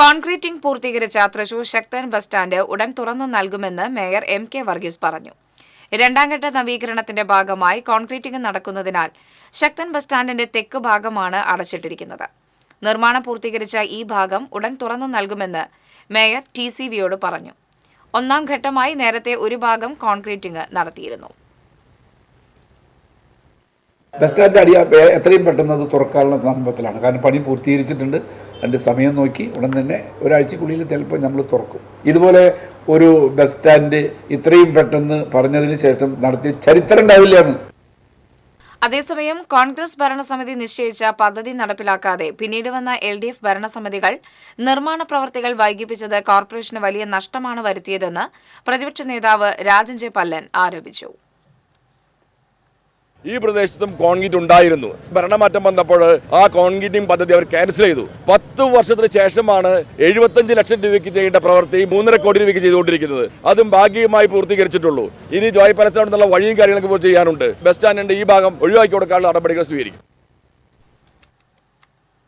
Concreting പൂർത്തീകരിച്ച തൃശൂർ ശക്തൻ bus stand ഉടൻ തുറന്നു നൽകുമെന്ന് മേയർ എം കെ വർഗീസ് പറഞ്ഞു. രണ്ടാംഘട്ട നവീകരണത്തിന്റെ ഭാഗമായി കോൺക്രീറ്റിംഗ് നടക്കുന്നതിനാൽ ശക്തൻ ബസ് സ്റ്റാൻഡിന്റെ തെക്ക് ഭാഗമാണ് അടച്ചിട്ടിരിക്കുന്നത്. നിർമ്മാണം പൂർത്തീകരിച്ച ഈ ഭാഗം ഉടൻ തുറന്നു നൽകുമെന്ന് മേയർ ടി സി വിയോട് പറഞ്ഞു. ഒന്നാം ഘട്ടമായി നേരത്തെ ഒരു ഭാഗം കോൺക്രീറ്റിംഗ് നടത്തിയിരുന്നു. ബസ് അടിയ എത്രയും പെട്ടെന്ന് അത് തുറക്കാനുള്ള സന്ദർഭത്തിലാണ്. കാരണം പണി പൂർത്തീകരിച്ചിട്ടുണ്ട്. അതിന്റെ സമയം നോക്കി. ഉടൻ തന്നെ ഒരാഴ്ചക്കുള്ളിൽ ചിലപ്പോൾ നമ്മൾ തുറക്കും. ഇതുപോലെ ഒരു ബസ് സ്റ്റാൻഡ് ഇത്രയും പെട്ടെന്ന് പറഞ്ഞതിന് ശേഷം നടത്തിയ ചരിത്രം ഉണ്ടാവില്ല എന്ന്. അതേസമയം കോൺഗ്രസ് ഭരണസമിതി നിശ്ചയിച്ച പദ്ധതി നടപ്പിലാക്കാതെ പിന്നീട് വന്ന എൽ ഡി എഫ് ഭരണസമിതികൾ നിർമ്മാണ പ്രവർത്തികൾ വൈകിപ്പിച്ചത് കോർപ്പറേഷന് വലിയ നഷ്ടമാണ് വരുത്തിയതെന്ന് പ്രതിപക്ഷ നേതാവ് രാജൻ ജെ പല്ലൻ ആരോപിച്ചു. ഈ പ്രദേശത്തും കോൺക്രീറ്റ് ഉണ്ടായിരുന്നു. ഭരണമാറ്റം വന്നപ്പോൾ ആ കോൺക്രീറ്റിംഗ് പദ്ധതി അവർ ക്യാൻസൽ ചെയ്തു. പത്ത് വർഷത്തിന് ശേഷമാണ് എഴുപത്തഞ്ച് ലക്ഷം രൂപയ്ക്ക് ചെയ്യേണ്ട പ്രവൃത്തി മൂന്നര കോടി രൂപയ്ക്ക് ചെയ്തുകൊണ്ടിരിക്കുന്നത്. അതും ഭാഗികമായി പൂർത്തീകരിച്ചിട്ടുള്ളൂ. ഇനി ജോയ് പലസ്തീനിൽ നിന്നുള്ള വഴിയും കാര്യങ്ങളൊക്കെ ചെയ്യാനുണ്ട്. ബസ് സ്റ്റാൻഡിന്റെ ഈ ഭാഗം ഒഴിവാക്കി കൊടുക്കാനുള്ള നടപടികൾ സ്വീകരിക്കും.